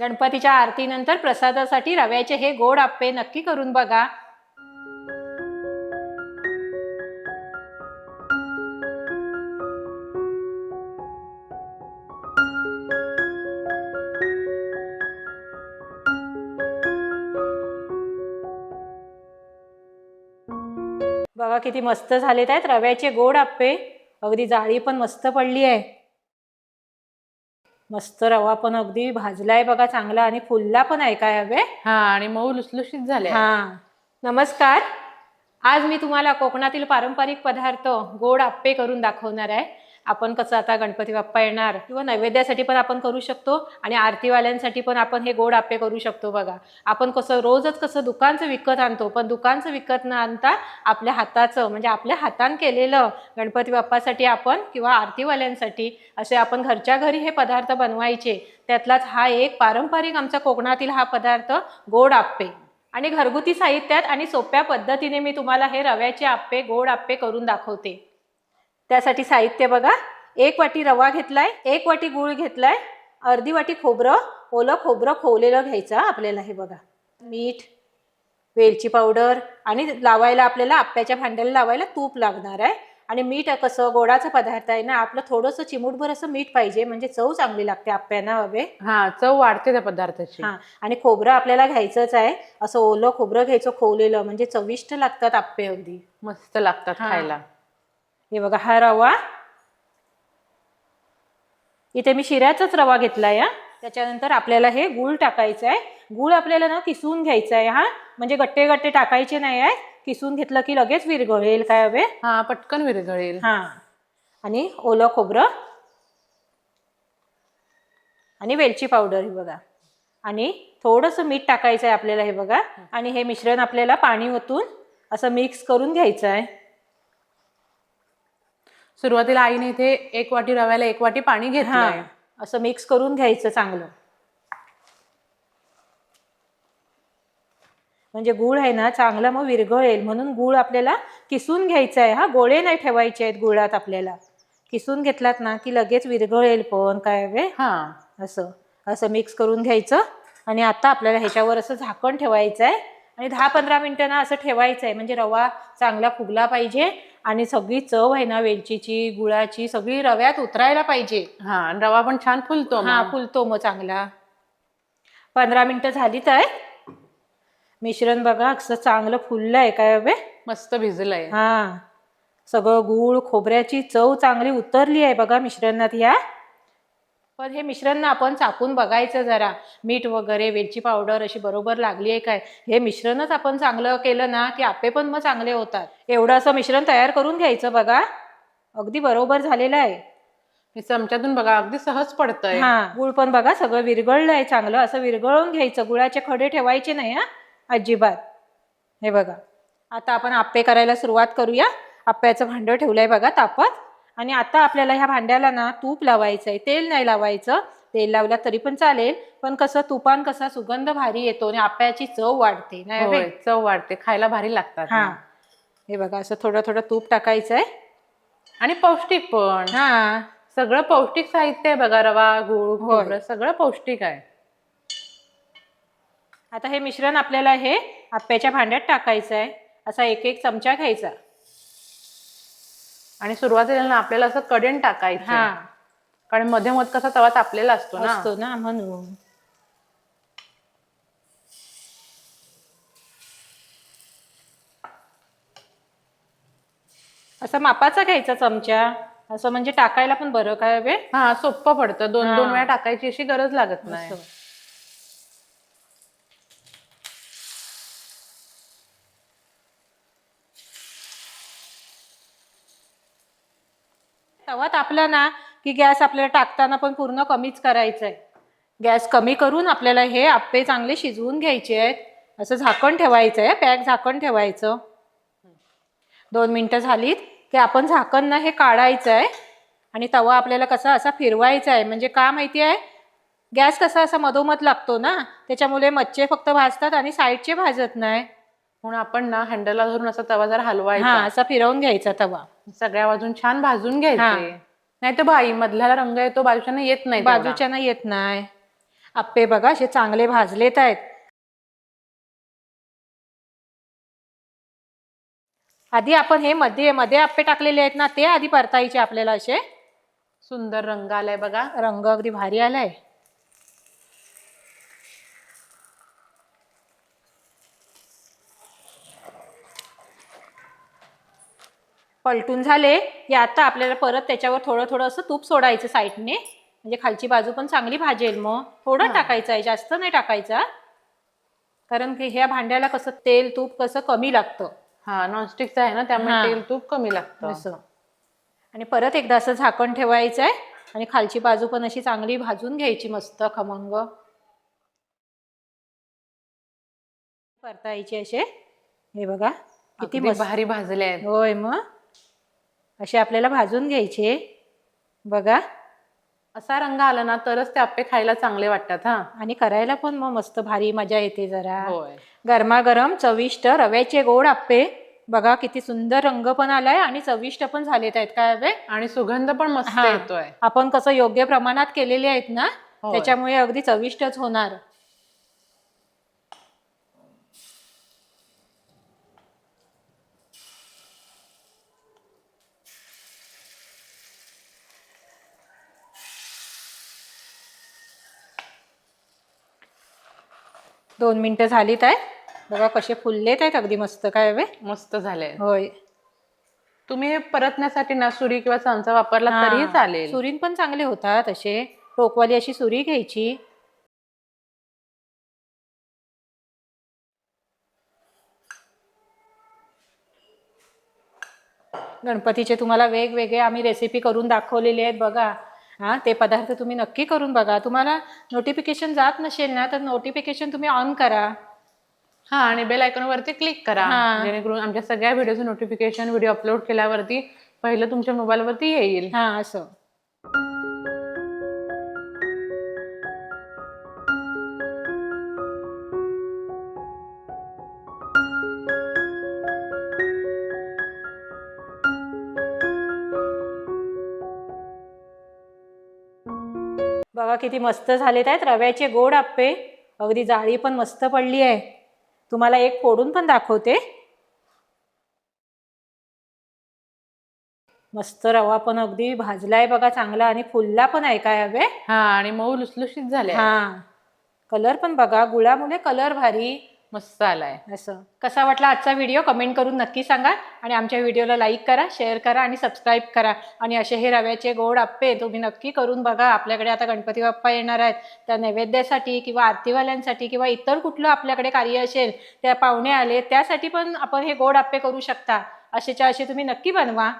गणपतीच्या आरतीनंतर प्रसादासाठी रव्याचे हे गोड आप्पे नक्की करून बघा. बघा किती मस्त झालेत आहेत रव्याचे गोड आप्पे. अगदी जाळी पण मस्त पडली आहे. मस्त रवा पण अगदी भाजलाय बघा चांगला आणि फुलला पण आहे काय हवे? हा आणि मऊ लुसलुशीत झाले हा. नमस्कार. आज मी तुम्हाला कोकणातील पारंपरिक पदार्थ गोड आप्पे करून दाखवणार आहे. आपण कसं आता गणपती बाप्पा येणार किंवा नैवेद्यासाठी पण आपण करू शकतो आणि आरतीवाल्यांसाठी पण आपण हे गोड आप्पे करू शकतो बघा. आपण कसं रोजच कसं दुकानचं विकत आणतो पण दुकानचं विकत न आणता आपल्या हाताचं म्हणजे आपल्या हातान केलेलं गणपती बाप्पासाठी आपण किंवा आरतीवाल्यांसाठी असे आपण घरच्या घरी हे पदार्थ बनवायचे त्यातलाच हा एक पारंपरिक आमचा कोकणातील हा पदार्थ गोड आप्पे. आणि घरगुती साहित्यात आणि सोप्या पद्धतीने मी तुम्हाला हे रव्याचे आप्पे गोड आप्पे करून दाखवते. त्यासाठी साहित्य बघा. एक वाटी रवा घेतलाय एक वाटी गूळ घेतलाय अर्धी वाटी खोबरं ओलं खोबरं खोवलेलं घ्यायचं आपल्याला हे बघा. मीठ वेलची पावडर आणि लावायला आपल्याला आप्याच्या भांड्याला लावायला तूप लागणार आहे. आणि मीठ कसं गोडाचा पदार्थ आहे ना आपलं थोडंसं चिमूटभर असं मीठ पाहिजे म्हणजे चव चांगली लागते आप्यांना हवे हा चव वाढते त्या पदार्थाची. हा आणि खोबरं आपल्याला घ्यायचंच आहे. असं ओलं खोबरं घ्यायचं खोवलेलं म्हणजे चविष्ट लागतात आप्पे अगदी. मस्त लागतात. खायला. हे बघा हा रवा. इथे मी शिऱ्याचाच रवा घेतलाय हा. त्याच्यानंतर आपल्याला हे गूळ टाकायचं आहे गूळ आपल्याला ना किसून घ्यायचं आहे हा. म्हणजे गट्टे गट्टे टाकायचे नाही आहे किसून घेतलं की लगेच विरघळेल काय हवे? हा पटकन विरघळेल. हा. आणि ओलं खोबरं. आणि वेलची पावडर हे बघा. आणि थोडंसं मीठ टाकायचं आहे आपल्याला हे बघा. आणि हे मिश्रण आपल्याला पाणी ओतून असं मिक्स करून घ्यायचं आहे सुरुवातीला आईने इथे एक वाटी रव्याला एक वाटी पाणी घेतलंय. असं मिक्स करून घ्यायचं चांगलं. म्हणजे गूळ आहे ना चांगला मग विरघळेल. म्हणून गूळ आपल्याला किसून घ्यायचा आहे हा गोळे नाही ठेवायचे आहेत गुळात आपल्याला. किसून घेतलात ना की लगेच विरघळेल पण काय हवे हा. असं. असं मिक्स करून घ्यायचं. आणि आता आपल्याला ह्याच्यावर असं झाकण ठेवायचं आहे आणि दहा पंधरा मिनिटं ना असं ठेवायचं आहे. म्हणजे रवा चांगला फुगला पाहिजे आणि सगळी चव आहे ना वेलचीची गुळाची सगळी रव्यात उतरायला पाहिजे. हा आणि रवा पण छान फुलतो हा. फुलतो मग चांगला. पंधरा मिनिटं झालीच आहे मिश्रण बघा असं चांगलं फुललं आहे काय हवे मस्त भिजलंय. हा. सगळं गूळ खोबऱ्याची चव चांगली उतरली आहे बघा मिश्रणात या. पण हे मिश्रण ना आपण चाकून बघायचं जरा. मीठ वगैरे वेलची पावडर अशी बरोबर लागली आहे काय? हे मिश्रणच आपण चांगलं केलं ना की आपे पण मग चांगले होतात. एवढं असं मिश्रण तयार करून घ्यायचं बघा. अगदी बरोबर झालेलं आहे. हे चमच्यातून बघा अगदी सहज पडतंय. हा गुळ पण बघा सगळं विरघळलं आहे चांगलं. असं विरघळून घ्यायचं. गुळाचे खडे ठेवायचे नाही हा? अजिबात. हे बघा. आता आपण आप्पे करायला सुरुवात करूया. आप्याचं भांडं ठेवलंय बघा तापत. आणि आता आपल्याला ह्या भांड्याला ना तूप लावायचं आहे तेल नाही लावायचं. तेल लावला तरी पण चालेल. पण कसं तुपान कसा सुगंध भारी येतो आणि आप्याची चव वाढते. नाही होय, हवे? चव वाढते. खायला भारी लागतात हा. हे बघा असं थोडं थोडं तूप टाकायचं आहे आणि पौष्टिक पण. हा. सगळं पौष्टिक साहित्य आहे बघा रवा गूळ होय. खोबरं सगळं पौष्टिक आहे. आता हे मिश्रण आपल्याला हे आप्याच्या भांड्यात टाकायचं आहे असा एक एक चमचा घ्यायचा. आणि सुरुवातीला ना आपल्याला असं कडेन टाकायचं हा. कारण मध्ये मध्ये कसा तवा तापलेला असतो ना. असतो ना म्हणून. असं मापाचा घ्यायचा चमचा. असं म्हणजे टाकायला पण बरं काय हा सोपं पडतं. दोन दोन हा. वेळा टाकायची अशी गरज लागत नाही. असं. तवा तापला ना की गॅस आपल्याला टाकताना पण पूर्ण कमीच करायचं आहे गॅस कमी करून आपल्याला हे आप्पे चांगले शिजवून घ्यायचे आहेत. असं झाकण ठेवायचं आहे पॅक झाकण ठेवायचं. दोन मिनटं झालीत की आपण झाकण ना हे काढायचं आहे आणि तवा आपल्याला कसा असा फिरवायचा आहे म्हणजे का माहिती आहे? गॅस कसा असा मधोमध लागतो ना त्याच्यामुळे मच्छे फक्त भाजतात आणि साईडचे भाजत नाही. म्हणून आपण ना हँडलला धरून असा तवा जरा हा हलवायचा असा फिरवून घ्यायचा तवा. सगळ्या बाजून छान भाजून हा. घ्यायचे. नाही तर बाई मधल्याला रंग येतो बाजूच्या येत नाही तेवढा. बाजूच्यानं येत नाही. आप्पे बघा असे चांगले भाजलेत आहेत. आधी आपण हे मध्ये मध्ये आप्पे टाकलेले आहेत ना ते आधी परतायचे आपल्याला असे. सुंदर रंग आलाय बघा. रंग अगदी भारी आलाय. पलटून झाले. की आता आपल्याला परत त्याच्यावर थोडं थोडं असं तूप सोडायचं साईडने. म्हणजे खालची बाजू पण चांगली भाजेल मग. थोडं हा. टाकायचं आहे जास्त नाही टाकायचा कारण की ह्या भांड्याला कसं तेल तूप कसं कमी लागतं. हा नॉनस्टिकचं आहे ना त्यामुळे हा. तेल तूप कमी लागतं. असं. आणि परत एकदा असं झाकण ठेवायचं आहे आणि खालची बाजू पण अशी चांगली भाजून घ्यायची मस्त खमंग. परतायचे असे. हे बघा किती भारी भाजले आहेत. होय मग. असे आपल्याला भाजून घ्यायचे. बघा. असा रंग आला ना तरच ते आप्पे खायला चांगले वाटतात हा. आणि करायला पण मग मस्त भारी मजा येते जरा. होय. गरमागरम चविष्ट रव्याचे गोड आप्पे बघा किती सुंदर रंग पण आलाय आणि चविष्ट पण झालेत आहेत काय हवे आणि सुगंध पण मस्त हा. येतोय. आपण कसं योग्य प्रमाणात केलेले आहेत ना होय. त्याच्यामुळे अगदी चविष्टच होणार. दोन मिनिटं झालीत आहेत बघा कसे फुललेत आहेत अगदी मस्त काय हवे मस्त झाले होय. तुम्ही हे परतण्यासाठी ना सुरी किंवा चमचा वापरला तरीही हा. चालेल. सुरीन पण चांगले होतात असे. टोकवाली अशी सुरी घ्यायची. गणपतीचे तुम्हाला वेगवेगळे आम्ही रेसिपी करून दाखवलेले आहेत बघा. हा ते पदार्थ तुम्ही नक्की करून बघा. तुम्हाला नोटिफिकेशन जात नसेल ना तर नोटिफिकेशन तुम्ही ऑन करा. हा आणि बेल आयकॉन वरती क्लिक करा. हा. जेणेकरून आमच्या सगळ्या व्हिडिओचं नोटिफिकेशन व्हिडिओ अपलोड केल्यावरती पहिलं तुमच्या मोबाईल वरती येईल. हा असं. बघा किती मस्त झालेत आहेत. रव्याचे गोड आप्पे. अगदी जाळी पण मस्त पडली आहे. तुम्हाला एक फोडून पण दाखवते. मस्त रवा पण अगदी भाजलाय बघा चांगला आणि फुलला पण आहे काय हवे. हा आणि मऊ लुसलुशीत झाले हा. कलर पण बघा गुळामुळे कलर भारी. मस्त आलाय. असं. कसा वाटला आजचा व्हिडिओ कमेंट करून नक्की सांगा आणि आमच्या व्हिडिओला लाईक करा शेअर करा आणि सबस्क्राईब करा. आणि असे हे रव्याचे गोड आप्पे तुम्ही नक्की करून बघा. आपल्याकडे आता गणपती बाप्पा येणार आहेत. त्या नैवेद्यासाठी किंवा आरतीवाल्यांसाठी किंवा इतर कुठलं आपल्याकडे कार्य असेल त्या पाहुणे आले त्यासाठी पण आपण हे गोड आप्पे करू शकता. असेच्या असे तुम्ही नक्की बनवा.